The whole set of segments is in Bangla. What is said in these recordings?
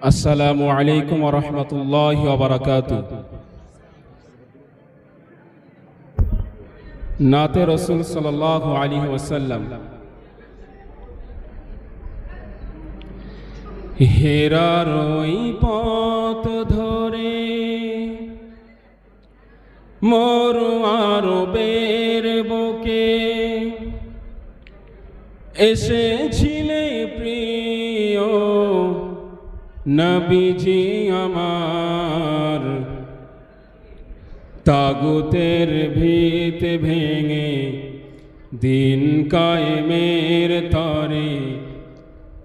আসসালামু আলাইকুম রহমতুল্লাহ বারাকাত নাতে রসুল সাল আলী ওসাল্লাম হেরার ওই পথ ধরে, মোর আরবের বুকে এসেছিলে প্রিয় নবীজি আমার, তাগুতের ভিত ভেঙে দিন কায়েমের তরে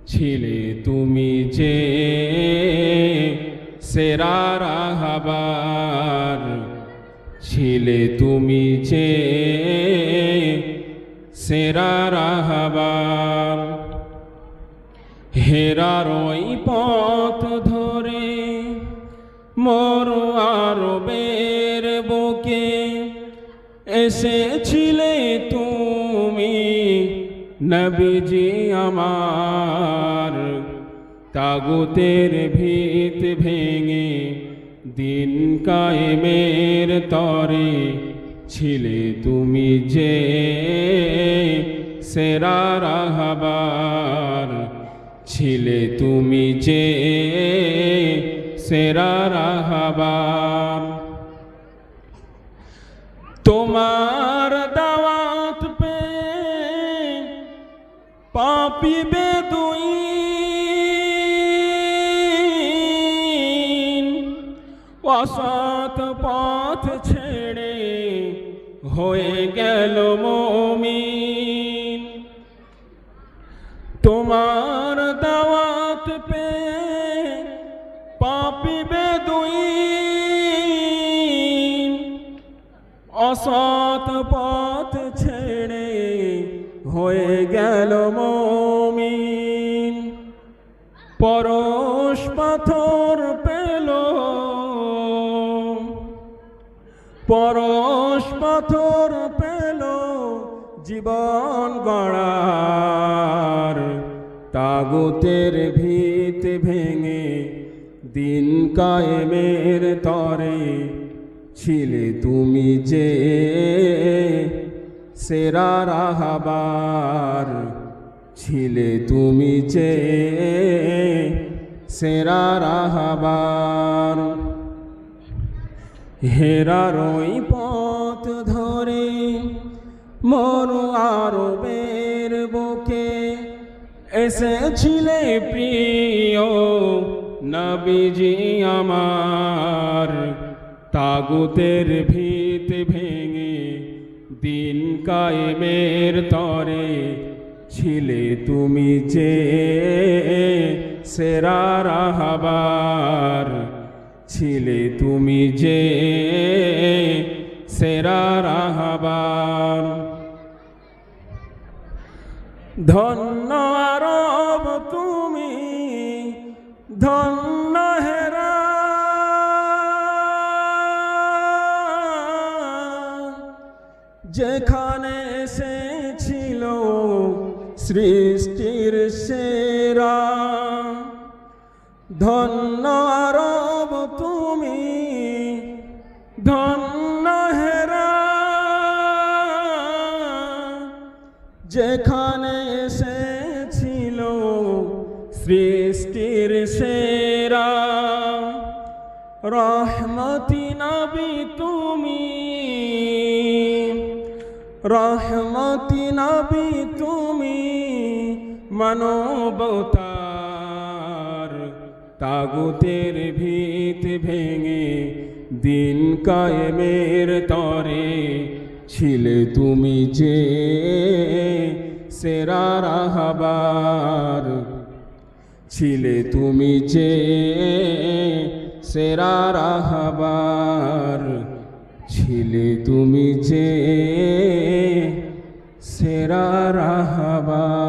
ছিলে তুমি যে সেরা রাহাবার ছিলে তুমি যে সেরা রাহাবার হেরার ওই পথ ধরে মোর আরবের বুকে এসেছিলে তুমি, নবীজি আমার। তাগুতের ভিত ভেঙে দিন কায়েমের তরে ছিলে তুমি যে সেরা রাহাবার। ছিলে তুমি যে সেরা তোমার দাওয়াত পে পাপিবে দুই অসৎ পথ ছেড়ে হয়ে গেল মমিন অসৎ পথ ছেড়ে হয়ে গেল মমিন। পরশ পাথর পেল। পরশ পাথর পেল জীবন গড়ার। তাগুতের ভিত ভেঙে দিন কায়েমের তরে ছিলে তুমি যে সেরা রাহাবার, ছিলে তুমি যে সেরা রাহাবার। হেরার ওই পথ ধরে মরু আরবের বুকে এসেছিলে প্রিয় নবীজি আমার। তাগুতের ভিত ভেঙে দিন কায়েমের তরে ছিলে তুমি যে সেরা রাহাবার। ছিলে তুমি যে সেরা রাহাবার। ধন্য আরব তুমি, ধন্য যেখানে এসেছিল সৃষ্টির সেরা। ধন্য আরব তুমি, ধন্য হেরা। যেখানে এসেছিল সৃষ্টির সেরা। রহমতি নবী তুমি রহমতি নবী তুমি মানবতার তাগুতের ভিত ভেঙে দিন কায়েমের তরে ছিলে তুমি যে সেরা রাহাবার। ছিলে তুমি যে সেরা রাহাবার। ছিলে তুমি যে সেরা রাহাবার